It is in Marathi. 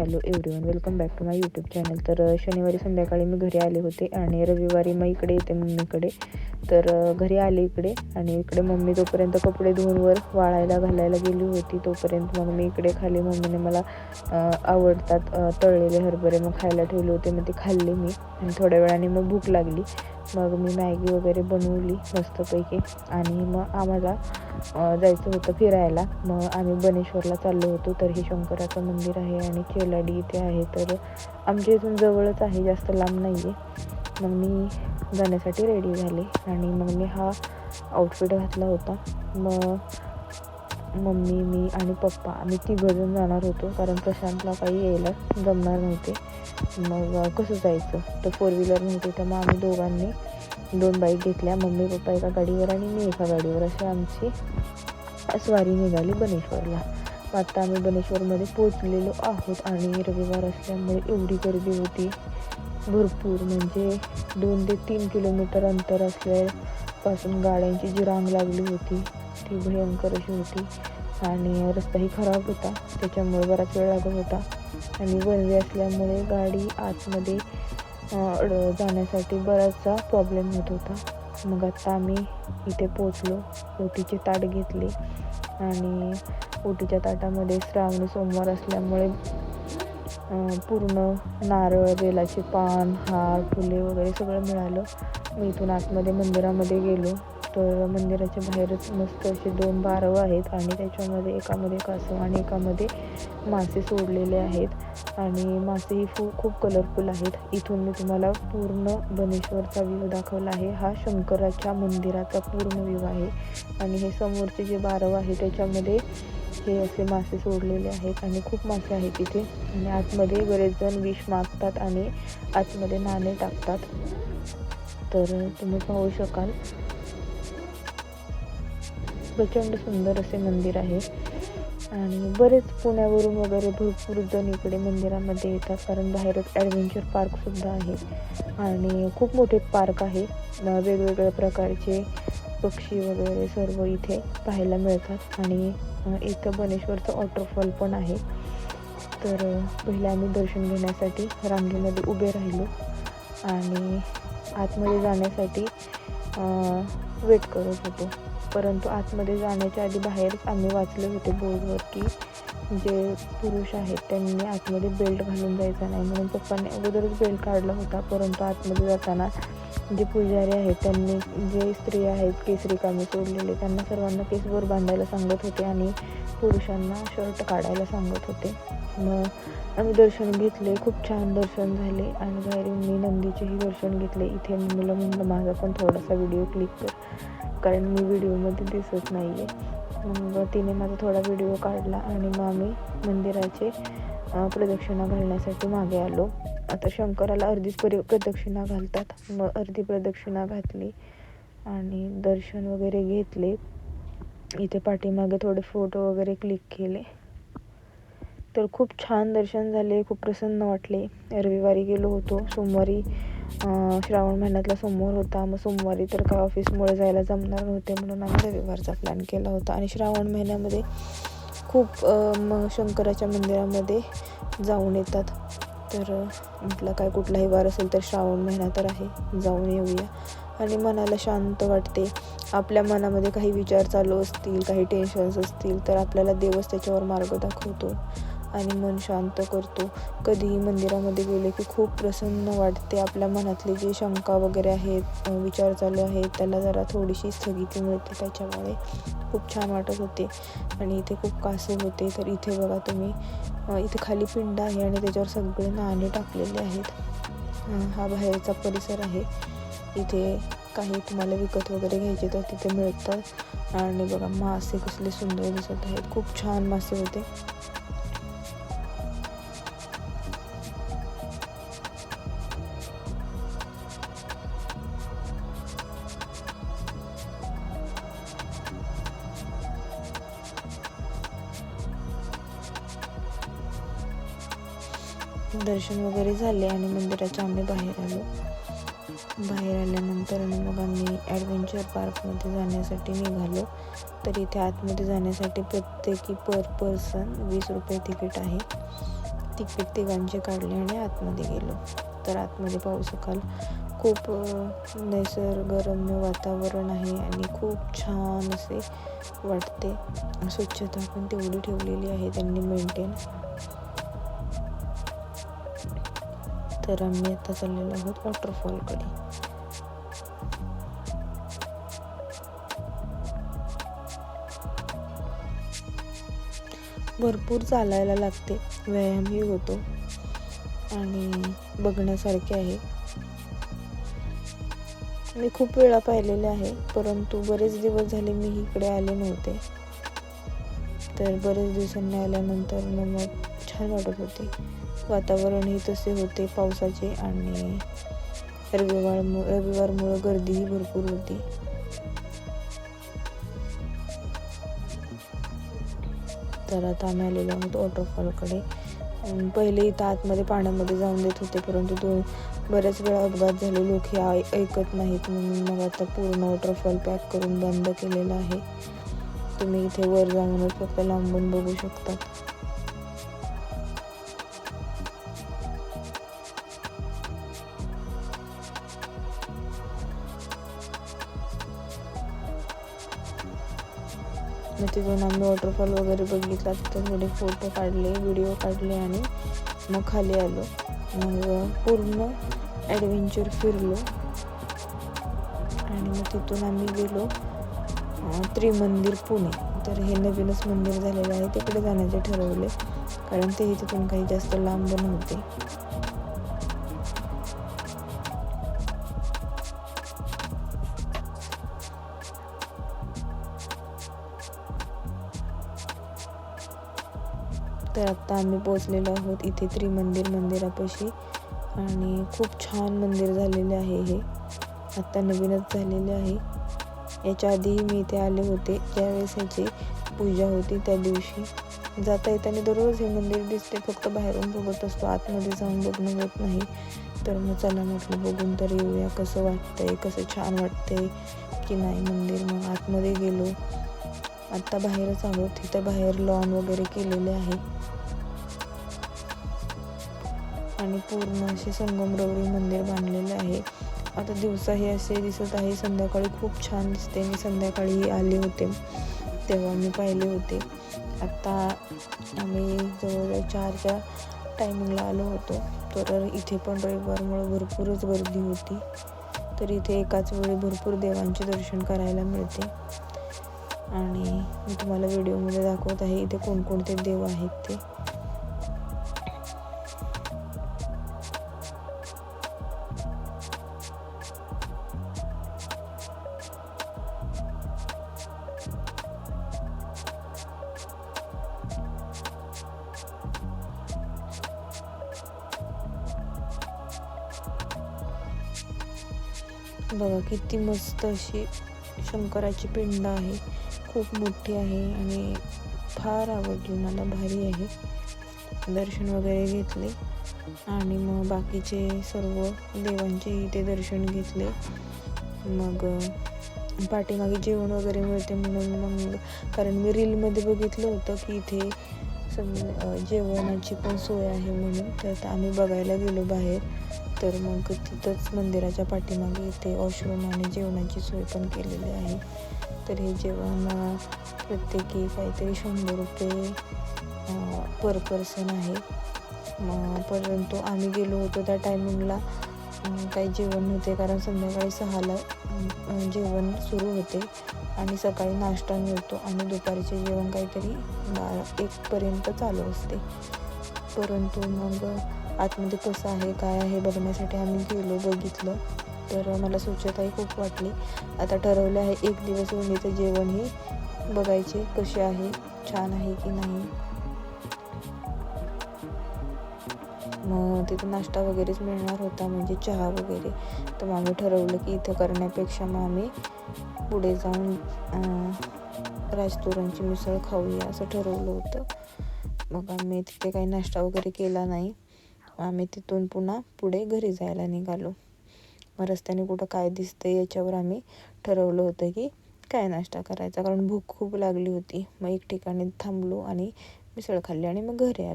Hello everyone welcome back to my YouTube channel तर शनिवारी संध्याकाळी मी घरी आले होते आणि रविवारी मग इकडे येते मम्मीकडे. तर घरी आले इकडे आणि इकडे मम्मी तोपर्यंत कपडे धुवून वर वाळायला घालायला गेली होती तोपर्यंत मग मी इकडे खाली मम्मीने मला आवडतात तळलेले हरभरे मग खायला ठेवले होते. मग ते खाल्ले मी आणि थोड्या वेळाने मग भूक लागली. मग मी मॅगी वगैरे बनवली मस्तपैकी. आणि मग आम्हाला जायचं होतं फिरायला. मग आम्ही बनेश्वरला चाललो होतो. तर हे शंकराचं मंदिर आहे आणि खेलाडी इथे आहे. तर आमच्या इथून जवळच आहे जास्त लांब नाही आहे मग मी जाण्यासाठी रेडी झाले. आणि मग मी हा आउटफिट घातला होता. मग मम्मी मी आणि पप्पा आम्ही तिघंजण जाणार होतो कारण प्रशांतला काही यायला जमणार नव्हते. मग कसं जायचं? तर फोर व्हीलर नव्हती तर मग आम्ही दोघांनी दोन बाईक घेतल्या. मम्मी पप्पा एका गाडीवर आणि मी एका गाडीवर. अशी आमची स्वारी निघाली बनेश्वरला. मग आत्ता आम्ही बनेश्वरमध्ये पोचलेलो आहोत आणि रविवार असल्यामुळे एवढी गर्दी होती भरपूर. म्हणजे दोन ते तीन किलोमीटर अंतर असल्यापासून गाड्यांची जी रांग लागली होती ती भयंकर अशी होती. आणि रस्ताही खराब होता. त्याच्यामुळे बराच वेळ लागत होता. आणि वन असल्यामुळे गाडी आतमध्ये अड- जाण्यासाठी बराचसा प्रॉब्लेम होत होता. मग आता आम्ही इथे पोचलो ओटीचे ताट घेतले. आणि ओटीच्या ताटामध्ये श्रावणी सोमवार असल्यामुळे पूर्ण नारळ बेलाचे पान हार फुले वगैरे सगळं मिळालं. मी इथून आतमध्ये मंदिरामध्ये गेलो. तर मंदिराच्या बाहेरच मस्त असे दोन बारव आहेत आणि त्याच्यामध्ये एकामध्ये कासव आणि एकामध्ये मासे सोडलेले आहेत. आणि मासे ही फू खूप कलरफुल आहेत. इथून मी तुम्हाला पूर्ण बनेश्वरचा व्ह्यू दाखवला आहे. हा शंकराच्या मंदिराचा पूर्ण व्ह्यू आहे. आणि हे समोरचे जे बारव आहे त्याच्यामध्ये हे असे मासे सोडलेले आहेत आणि खूप मासे आहेत तिथे आणि आतमध्ये बरेच जण विष मागतात आणि आतमध्ये नाणे टाकतात. तर तुम्ही पाहू शकाल. प्रचंड सुंदर असे मंदिर आहे. आणि बरेच पुण्यावरून वगैरे भरपूर जण इकडे मंदिरामध्ये येतात. कारण बाहेरच ॲडव्हेंचर पार्कसुद्धा आहे. आणि खूप मोठे पार्क आहे. वेगवेगळ्या प्रकारचे पक्षी वगैरे सर्व इथे पाहायला मिळतात. आणि इथं बनेश्वरचं वॉटरफॉल पण आहे. तर पहिले आम्ही दर्शन घेण्यासाठी रांगेमध्ये उभे राहिलो आणि आतमध्ये जाण्यासाठी वेट करत होतो. परंतु आतमध्ये जाण्याच्या आधी बाहेरच आम्ही वाचले होते बोर्डवर की जे पुरुष आहेत त्यांनी आतमध्ये बेल्ट घालून जायचा नाही. म्हणून पप्पांनी अगोदरच बेल्ट काढला होता परंतु आतमध्ये जाताना जे पुजारी आहेत त्यांनी जे स्त्री आहेत केस रिकामे सोडलेले त्यांना सर्वांना केसवर बांधायला सांगत होते आणि पुरुषांना शर्ट काढायला सांगत होते. मग आम्ही दर्शन घेतले खूप छान दर्शन झाले आणि बाहेरून मी नंदीचेही दर्शन घेतले. इथे मुलं म्हणलं माझा पण थोडासा व्हिडिओ क्लिक कर. कारण मी व्हिडिओमध्ये दिसत नाही आहे मग तिने माझा थोडा व्हिडिओ काढला आणि मग आम्ही मंदिराचे प्रदक्षिणा घालण्यासाठी मागे आलो. आता शंकराला अर्धीच परि प्रदक्षिणा घालतात. मग अर्धी प्रदक्षिणा घातली आणि दर्शन वगैरे घेतले. इथे पाठीमागे थोडे फोटो वगैरे क्लिक केले. तर खूप छान दर्शन झाले खूप प्रसन्न वाटले. रविवारी गेलो होतो. सोमवारी श्रावण महिन्यातला सोमवार होता. मग सोमवारी तर काय ऑफिसमुळे जायला जमणार नव्हते म्हणून आम्ही रविवारचा प्लॅन केला होता. आणि श्रावण महिन्यामध्ये खूप मग शंकराच्या मंदिरामध्ये जाऊन येतात. तर म्हटलं काय कुठलाही वार असेल तर श्रावण महिना तर आहे. जाऊन येऊया. आणि मनाला शांत वाटते. आपल्या मनामध्ये काही विचार चालू असतील काही टेन्शन्स असतील तर आपल्याला देवच त्याच्यावर मार्ग दाखवतो. आणि मन शांत करतो. कधीही मंदिरामध्ये गेले की खूप प्रसन्न वाटते. आपल्या मनातली जी शंका वगैरे आहेत विचार चालू आहेत त्याला जरा थोडीशी स्थगिती मिळते. त्याच्यामुळे खूप छान वाटत होते. आणि इथे खूप कासे होते. तर इथे बघा तुम्ही इथे खाली पिंड आहे आणि त्याच्यावर सगळे नाणे टाकलेले आहेत. हा बाहेरचा परिसर आहे. इथे काही तुम्हाला विकत वगैरे घ्यायचे तर तिथे मिळतात. आणि बघा मासे कसले सुंदर दिसत आहेत. खूप छान मासे होते. दर्शन वगैरे झाले आणि मंदिराच्या आम्ही बाहेर आलो. बाहेर आल्यानंतर आणि मग आम्ही ॲडव्हेंचर पार्कमध्ये जाण्यासाठी निघालो. तर इथे आतमध्ये जाण्यासाठी प्रत्येकी पर पर्सन वीस रुपये तिकीट आहे. तिकीट तिघांचे काढले आणि आतमध्ये गेलो. तर आतमध्ये पाहू शकाल खूप निसर्गरम्य वातावरण आहे आणि खूप छान असे वाटते. स्वच्छता पण तेवढी ठेवलेली आहे त्यांनी मेंटेन तर आम्ही आता चाललेलो आहोत वॉटरफॉलकडे भरपूर चालायला लागते व्यायामही होतो आणि बघण्यासारखे आहे. मी खूप वेळा पाहिलेले आहे परंतु बरेच दिवस झाले मी इकडे आले नव्हते. तर बरेच दिवसांनी आल्यानंतर मग छान वाटत होते. वातावरणही तसे होते पावसाचे आणि रविवार रविवारमुळं गर्दीही भरपूर होती. तर आता आम्ही आलेलो आहोत वॉटरफॉलकडे पहिले इथं आतमध्ये पाण्यामध्ये जाऊन देत होते परंतु दोन बऱ्याच वेळा अपघात झाले. लोक हे ऐकत नाहीत म्हणून मग आता पूर्ण वॉटरफॉल पॅक करून बंद केलेला आहे. तुम्ही इथे वर जाऊनच फक्त लांबून बघू शकता. मग तिथून आम्ही वॉटरफॉल वगैरे बघितला तिथं थोडे फोटो काढले व्हिडिओ काढले आणि मग खाली आलो. मग पूर्ण ॲडव्हेंचर फिरलो. आणि मग तिथून आम्ही गेलो त्रिमंदिर पुणे. तर हे नवीनच मंदिर झालेलं आहे तिकडे जाण्याचे ठरवले. कारण तेही तिथून काही जास्त लांब नव्हते. तर आत्ता आम्ही पोचलेलो आहोत इथे त्रिमंदिर मंदिरापाशी. आणि खूप छान मंदिर झालेले आहे हे. आत्ता नवीनच झालेले आहे. याच्या आधीही मी इथे आले होते. ज्यावेळेस ह्याची पूजा होती त्या दिवशी. जाता येताना दररोज हे मंदिर दिसते. फक्त बाहेरून बघत असतो. आतमध्ये जाऊन बघणं होत नाही. तर मग चला म्हटलं बघून तर येऊया कसं वाटतंय कसं छान वाटतंय की नाही मंदिर. मग आतमध्ये गेलो. आत्ता बाहेरच आहोत. तिथं बाहेर लॉन वगैरे केलेले आहे. आणि पूर्ण असे संगमरवरी मंदिर बांधलेले आहे. आता दिवसा हे असे दिसत आहे. संध्याकाळी खूप छान दिसते. मी संध्याकाळी आले होते. तेव्हा मी पाहिले होते. आत्ता आम्ही जवळजवळ चारच्या टायमिंगला आलो होतो. तर इथे पण रविवारमुळे भरपूरच गर्दी होती. तर इथे एकाच वेळी भरपूर देवांचे दर्शन करायला मिळते. आणि मी तुम्हाला व्हिडिओमध्ये दाखवत आहे इथे कोणकोणते देव आहेत ते. बघा किती मस्त अशी शंकराची पिंड आहे. खूप मोठी आहे आणि फार आवडली मला भारी आहे. दर्शन वगैरे घेतले आणि मग बाकीचे सर्व देवांचे इथे दर्शन घेतले. मग पाठीमागे जेवण वगैरे मिळते म्हणून मग कारण मी रीलमध्ये बघितलं होतं की इथे जेवणाची पण सोय आहे म्हणून. तर आम्ही बघायला गेलो बाहेर. तर मग तिथंच मंदिराच्या पाठीमागे इथे वॉशरूम आणि जेवणाची सोय पण केलेली आहे. तर हे जेवण प्रत्येकी काहीतरी शंभर रुपये पर पर्सन आहे. परंतु आम्ही गेलो होतो त्या टायमिंगला काही जेवण होते कारण संध्याकाळी सहाला जेवण सुरू होते आणि सकाळी नाश्ता मिळतो आणि दुपारचे जेवण काहीतरी बारा एकपर्यंत चालू असते. परंतु मग आतमध्ये कसं आहे काय आहे बघण्यासाठी आम्ही गेलो बघितलं. तर मला स्वच्छताही खूप वाटली. आता ठरवलं आहे एक दिवस जेवण जेवणही बघायचे कसे आहे छान आहे की नाही. मग तिथे नाश्ता वगैरेच मिळणार होता म्हणजे चहा वगैरे. तर मग आम्ही ठरवलं की इथं करण्यापेक्षा मग आम्ही पुढे जाऊन राजतुरांची मिसळ खाऊया असं ठरवलं होतं. मग आम्ही तिथे काही नाश्ता वगैरे केला नाही. आम्ही तिथून पुन्हा पुढे घरी जायला निघालो. मग रस्त्याने कुठं काय दिसतं याच्यावर आम्ही ठरवलं होतं की काय नाश्ता करायचा कारण भूक खूप लागली होती. मग एक ठिकाणी थांबलो आणि मिसळ खाल्ली आणि मग घरी आलो.